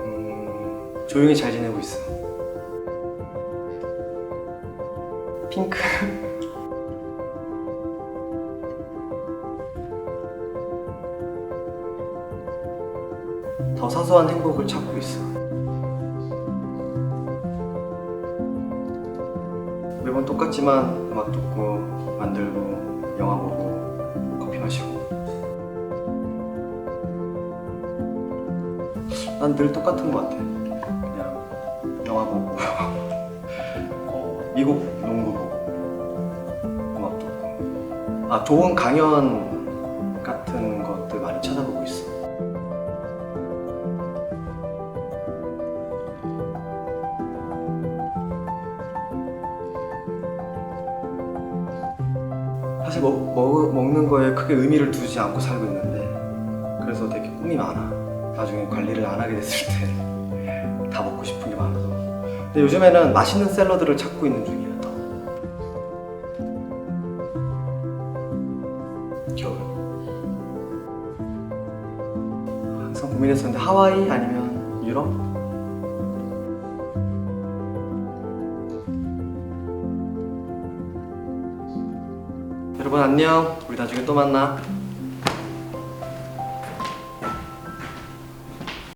음, 조용히 잘 지내고 있어. 핑크. 더 사소한 행복을 찾고 있어. 매번 똑같지만 음악 듣고 만들고 영화 보고 커피 마시고 난 늘 똑같은 것 같아. 그냥 영화 보고. 어, 미국 농구 보고 음악 듣고 아 좋은 강연 같은 것들 많이 찾아보고 있어. 사실 먹, 먹, 먹는 거에 크게 의미를 두지 않고 살고 있는데 그래서 되게 꿈이 많아 나중에 관리를 안 하게 됐을 때 다 먹고 싶은 게 많아서 근데 요즘에는 맛있는 샐러드를 찾고 있는 중이야 더. 겨울 항상 고민했었는데 하와이 아니면 유럽? 여러분 안녕 우리 나중에 또 만나